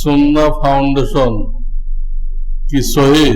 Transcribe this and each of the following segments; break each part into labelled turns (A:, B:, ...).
A: সুন্না foundation কি সহি?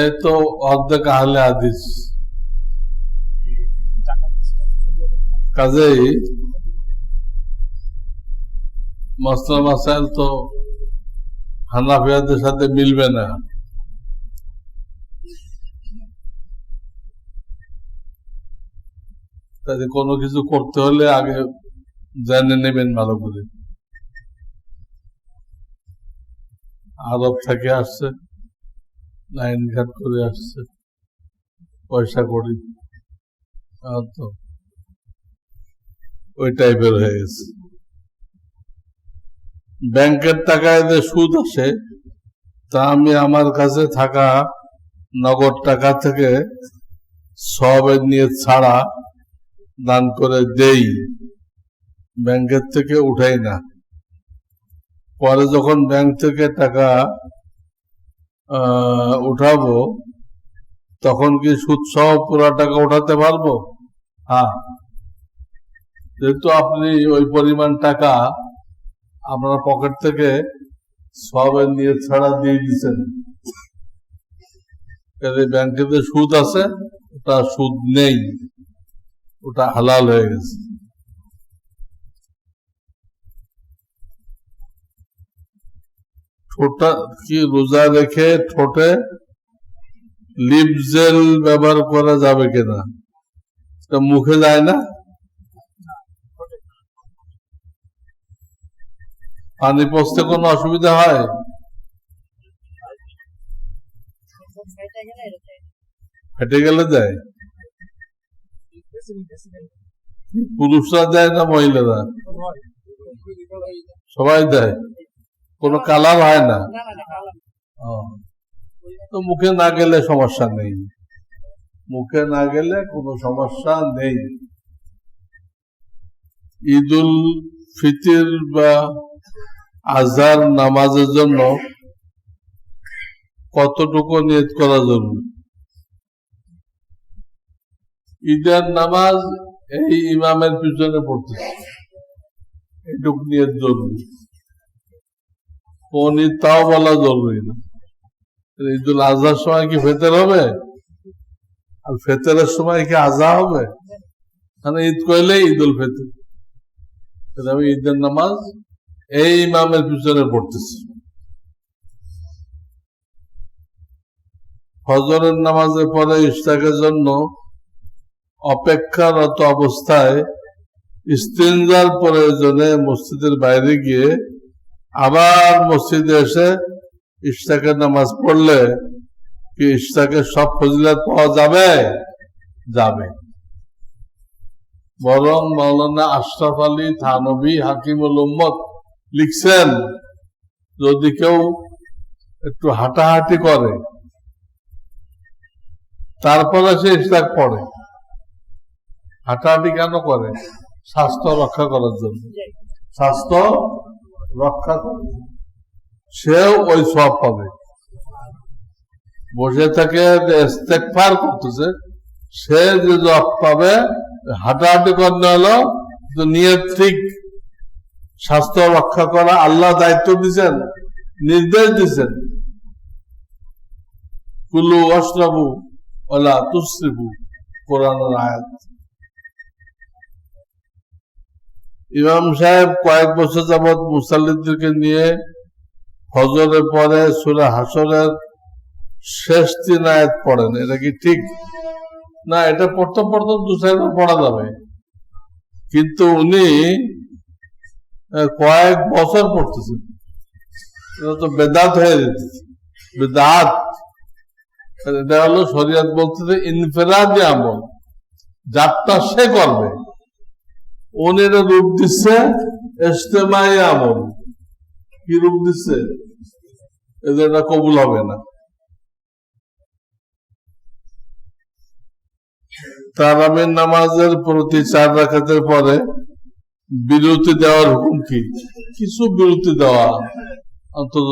A: এই তো অর্ধেক আহলে হাদিস। কাজেই মাসাইল তো হানাফিয়াদের সাথে মিলবে না। কোনো কিছু করতে হলে আগে জেনে নেবেন ভালো করে। আরব থেকে আসছে, লাইন ঘাট করে আসছে, পয়সা করি। তো ওই টাইপের হয়ে গেছে। ব্যাংকের টাকায় যে সুদ আসে, তা আমি আমার কাছে থাকা নগদ টাকা থেকে সবের নিয়ে ছাড়া দান করে দেই। ব্যাংকের থেকে উঠাই না। পরে যখন ব্যাংক থেকে টাকা উঠাবো, তখন কি সুদ সহ পুরো টাকা উঠাতে পারব? হ্যাঁ। যেহেতু আপনি ওই পরিমাণ টাকা আপনার পকেট থেকে সবের নিয়ে ছাড়া দিয়ে দিচ্ছেন ব্যাংকে যে সুদ আছে, ওটা সুদ নেই। ওটা হালাল হয়ে গেছে। ঠোঁটা কি রোজা রেখে ঠোঁটে লিপ জেল ব্যবহার করা যাবে কিনা? এটা মুখে যায় না? পানি পচতে কোনো অসুবিধা হয়? ফেটে গেলে দেয় পুরুষরা দেয় না মহিলারা? সবাই দেয়? কোনো কালার হয় না। তো মুখে না গেলে সমস্যা নেই। মুখে না গেলে কোনো সমস্যা নেই। ঈদুল ফিতির বা আজহার নামাজের জন্য কতটুকু নিয়ত করা জরুরি? ঈদের নামাজ এই ইমামের পিছনে পড়তে এইটুকু নিয়ত জরুরি। ঈদ তাও বলা জরুরি না। ঈদুল আজহার সময় কি ফেতের হবে? আর ফেতরের সময় কি আজহা হবে? মানে ঈদ কইলে ঈদুল ফেতর। আমি ঈদের নামাজ এই ইমামের পিছনে পড়তেছি। ফজরের নামাজের পরে ইস্তাকের জন্য অপেক্ষারত অবস্থায় ইস্তিনজার প্রয়োজনে মসজিদের বাইরে গিয়ে আবার মসজিদে এসে ইস্তাকের নামাজ পড়লে কি ইস্তাকের সব ফজিলত পাওয়া যাবে? যাবে। বরং মৌলানা আশরাফ আলী থানবী হাকিমুল উম্মত লিখছেন, যদি কেউ একটু হাঁটাহাঁটি করে, তারপরে সে ইস্তাক পড়ে। হাঁটাহাঁটি কেন করে? স্বাস্থ্য রক্ষা করার জন্য। স্বাস্থ্য রক্ষা করে। সেও ওই সব পাবে। বসে থেকে ইস্তেকফার করতেছে। সে যে জব পাবে, হাঁটাহাঁটি করতে হলো নিয়ে ঠিক। স্বাস্থ্য রক্ষা করা, আল্লাহ দায়িত্ব দিচ্ছেন নির্দেশ দিচ্ছেন কুলু অশ্রাবু ওলা তুসরিবু, কোরআনের আয়াত। ইমাম সাহেব কয়েক বছর যাবৎ মুসাল্লিদদেরকে নিয়ে ফজরের পরে সুরা হাসরের শেষ তিন আয়াত পড়েন। এটা কি ঠিক? না, এটা পড়তে পড়তে দু চারবার পড়া যাবে। কিন্তু উনি কয়েক বছর পড়তেছেন। এটা তো বেদাত হয়ে যেতেছে। বেদাত। এটা হলো শরিয়াত বলতেছে, ইনফেরাদি আমল। যাত্রা সে করবে। এটা রূপ দিচ্ছে ইস্তেমাই আমল। কি রূপ দিচ্ছে এদের কবুল হবে না। তারামের নামাজের প্রতি চার রাখাতের পরে বিরতি দেওয়ার হুকুম কি? কিছু বিরতি দেওয়া, অন্তত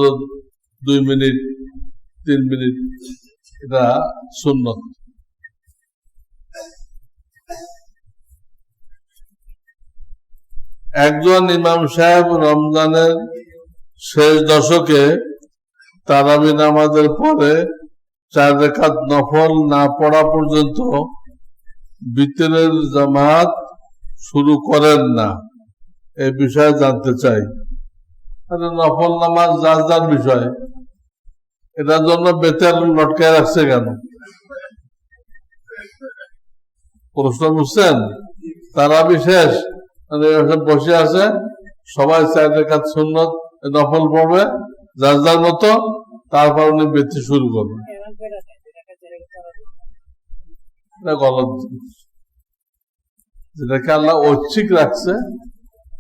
A: দুই মিনিট, তিন মিনিট, এটা সুন্নত। একজন ইমাম সাহেব রমজানের শেষ দশকে তারাবি নামাজের পরে চার রেখাত নফল না পড়া পর্যন্ত বিতরের জামাত শুরু করেন না। এ বিষয়ে জানতে চাই। নফল নামাজ যার যার বিষয়? এটার জন্য বেতের লটকায় রাখছে কেন? প্রশ্ন বুঝছেন? তারা বিশেষ বসে আছে। সবাই চার রেখাত সুন্নত নফল পড়বে। যার যার মতো, তারপর উনি বেঁচে শুরু করবেন এটা গলত। যেটাকে আল্লাহ ঐচ্ছিক রাখছে,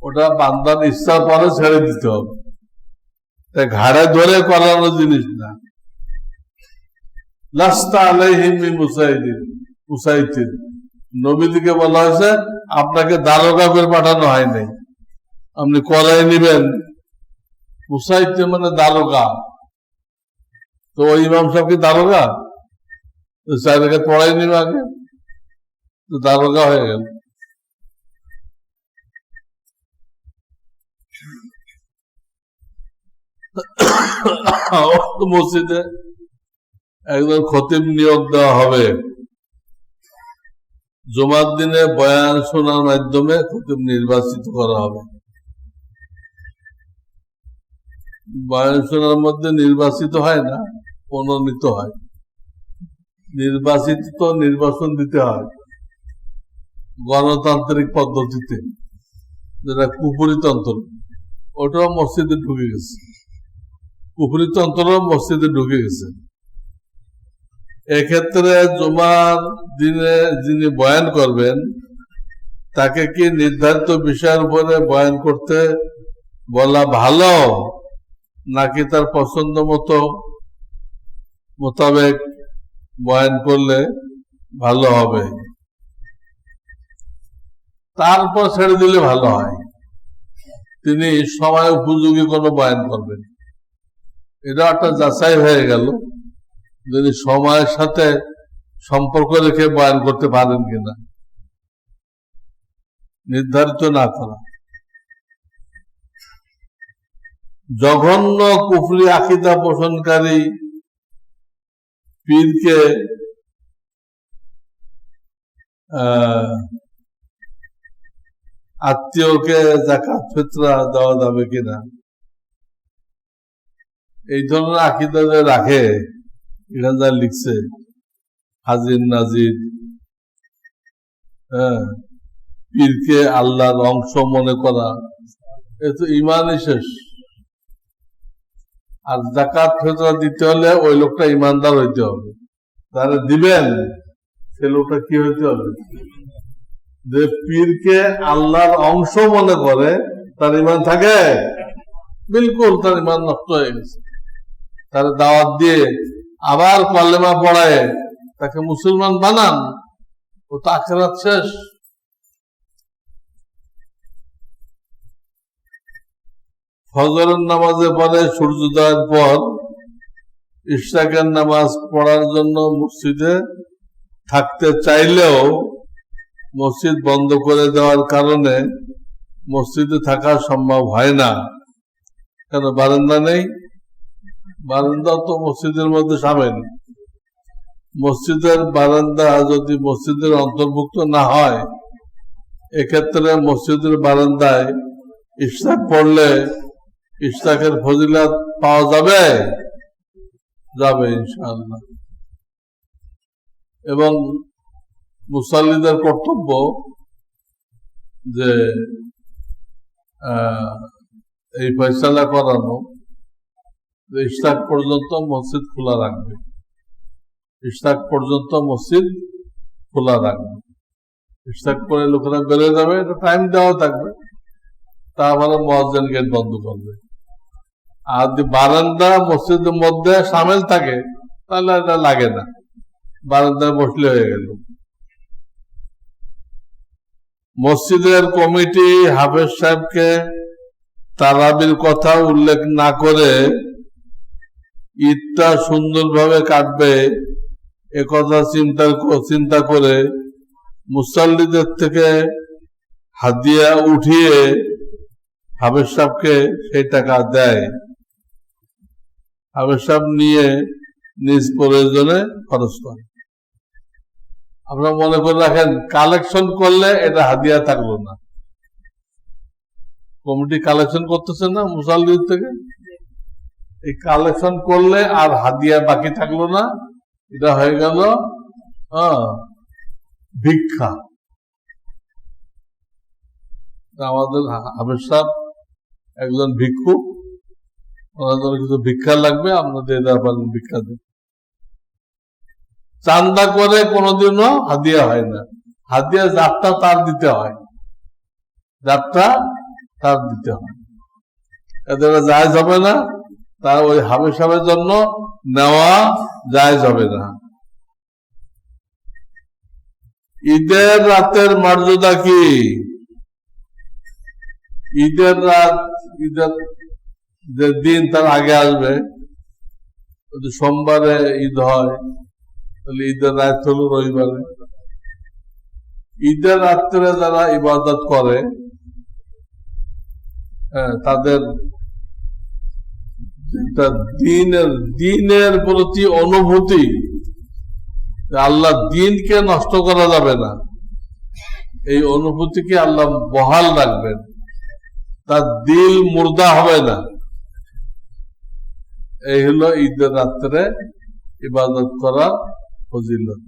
A: ওটা বান্দার ইচ্ছার পরে ছেড়ে দিতে হবে। তাই ঘাড়ে ধরে করানো জিনিস না। লাস্তা আলাইহিম মুসাইদিন মুসাইদিন নবীদিকে বলা হয়েছে, আপনাকে দারোগা করে পাঠানো হয়নি। আপনি করাই নিবেন। মুসাইতে মানে দারোগা। তো ওই ইমাম সাহেব কি দারোগা? তো চারিকে পড়াই নিবে আগে। তো দারোগা হয়ে গেল। মসজিদে একজন খতিব নিয়োগ দেওয়া হবে। জমার দিনে বয়ান শোনার মাধ্যমে খতিব নির্বাচিত করা হবে। বয়ান শোনার মধ্যে নির্বাচিত হয় না মনোনীত হয়। নির্বাচিত তো নির্বাচন দিতে হয় গণতান্ত্রিক পদ্ধতিতে, যেটা কুপুরিতন্ত্র। ওটাও মসজিদে ঢুকে গেছে। কুপুরিতন্ত্র মসজিদে ঢুকে গেছে। এক্ষেত্রে জুমার দিনে যিনি বয়ান করবেন, তাকে কি নির্ধারিত বিষয়ের উপরে বয়ান করতে বলা ভালো, নাকি তার পছন্দ মতো মোতাবেক বয়ান করলে ভালো হবে? তারপর ছেড়ে দিলে ভালো হয়। তিনি সময় উপযোগী কোনো বয়ান করবেন। এটা একটা যাচাই হয়ে গেল। যদি সময়ের সাথে সম্পর্ক রেখে বয়ান করতে পারেন কিনা? নির্ধারিত না করা। জঘন্য কুফরি আকিদা পোষণকারী পীরকে আত্মীয়কে জাকাত ফিতরা দেওয়া যাবে কিনা? এই ধরনের আকিদা রাখে যা লিখছে হাজির নাজির। হ্যাঁ পীরকে আল্লাহর অংশ মনে করা, এ তো ইমানই শেষ। আর জাকাত ফেতরা দিতে হলে ওই লোকটা ইমানদার হইতে হবে। তাহলে দিবেন, সে লোকটা কি হইতে হবে? যে পীরকে আল্লাহর অংশ মনে করে, তার ইমান থাকে। বিলকুল তার ইমান নষ্ট হয়ে গেছে। তার দাওয়াত দিয়ে আবার কলেমা পড়ায়, তাকে মুসলমান বানান, ও তো আখেরাত শেষ। ফজরের নামাজে পরে সূর্যোদয়ের পর ইশরাকের নামাজ পড়ার জন্য মসজিদে থাকতে চাইলেও মসজিদ বন্ধ করে দেওয়ার কারণে মসজিদে থাকা সম্ভব হয় না। কেন, বারান্দা নেই? বারান্দা তো মসজিদের মধ্যে সামিল। মসজিদের বারান্দা যদি মসজিদের অন্তর্ভুক্ত না হয়, এক্ষেত্রে মসজিদের বারান্দায় ইশরাক পড়লে ইশরাকের ফজিলাত পাওয়া যাবে? যাবে ইনশাআল্লাহ। এবং মুসাল্লিদের কর্তব্য যে এই ফয়সালা করানো যে ইশরাক পর্যন্ত মসজিদ খোলা রাখবে। ইশরাক পর্যন্ত মসজিদ খোলা রাখবে। ইশরাক করে লোকেরা বেরোয় যাবে, এটা টাইম দেওয়া থাকবে। তারপরে মসজিদ গেট বন্ধ করবে। আর যদি বারান্দা মসজিদের মধ্যে সামিল থাকে, তাহলে এটা লাগে না। বারান্দায় বসলে হয়ে গেল। মসজিদের কমিটি হাফেজ সাহেবকে তারাবির কথা উল্লেখ না করে ঈদটা সুন্দরভাবে কাটবে একথা চিন্তা চিন্তা করে মুসল্লিদের থেকে হাদিয়া উঠিয়ে হাবের সাহেবকে সেই টাকা দেয়। হাবের সাহেব নিয়ে নিজ প্রয়োজনে খরচ করে। আপনারা মনে করে রাখেন, কালেকশন করলে এটা হাদিয়া থাকল না। কমিটি কালেকশন করতেছে না মুসাল্লির থেকে? এই কালেকশন করলে আর হাদিয়া বাকি থাকল না। এটা হয়ে গেল হ্যাঁ, ভিক্ষা। আমাদের হাবের সাহেব একজন ভিক্ষুক ওনাদের কিছু ভিক্ষা লাগবে আপনাদের এটা পারেন ভিক্ষা দেন চান্দা করে কোনোদিনও হাদিয়া হয় না। হাদিয়া যাত্রা তার দিতে হয়। যাত্রা তার দিতে হয়। এদের যায় যাবে না। তার ওই হাবে সাহেবের জন্য নেওয়া যায় যাবে না। ঈদের রাতের মর্যাদা কি? ঈদের রাত ঈদের যে দিন তার আগে আসবে। সোমবারে ঈদ হয় তাহলে ঈদের রাত হলো রবিবারে। ঈদের রাত্রে যারা ইবাদত করে হ্যাঁ, তাদের যেটা দিনের দিনের প্রতি অনুভূতি, আল্লাহ দিনকে নষ্ট করা যাবে না। এই অনুভূতিকে আল্লাহ বহাল রাখবেন। তার দিল মুর্দা হবে না। এই হলো ঈদের রাত্রে ইবাদত করার ফজিলত।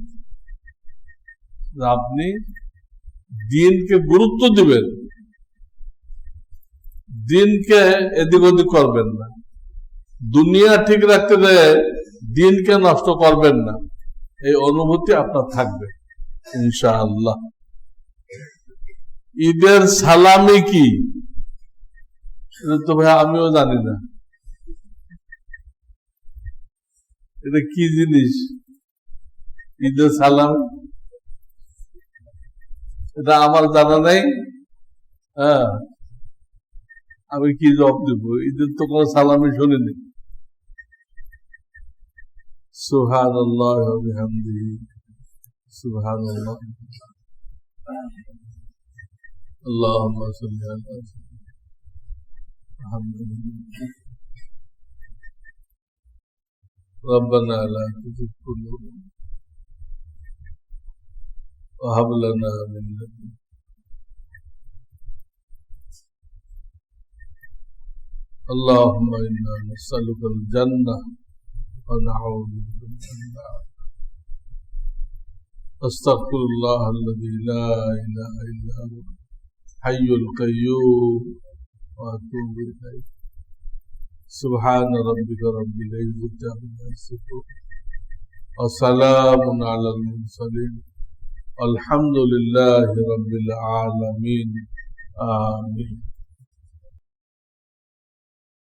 A: আপনি দিনকে গুরুত্ব দিবেন। দিনকে এদিক ওদিক করবেন না। দুনিয়া ঠিক রাখতে গেলে দিনকে নষ্ট করবেন না। এই অনুভূতি আপনার থাকবে, ইনশাআল্লাহ। ঈদের সালামি কি? তো ভাই, আমিও জানি না। এটা কি জিনিস? ঈদের সালাম? এটা আমার জানা নাই। হ্যাঁ। আমি কি জবাব দেব? ঈদের তো কোনো সালামি শুনিনি। سبحان الله وبحمده. سبحان الله اللهم صل على محمد. ربنا لا تزغ قلوبنا وهب لنا من لدنك. اللهم إنا نسألك الجنة ونعوذ بك من النار أستغفر الله الذي لا إله إلا هو حي القيوم وأتوب إليه. سبحان ربك رب العزة عما يصفون. وسلام على المرسلين. الحمد لله رب العالمين. آمين.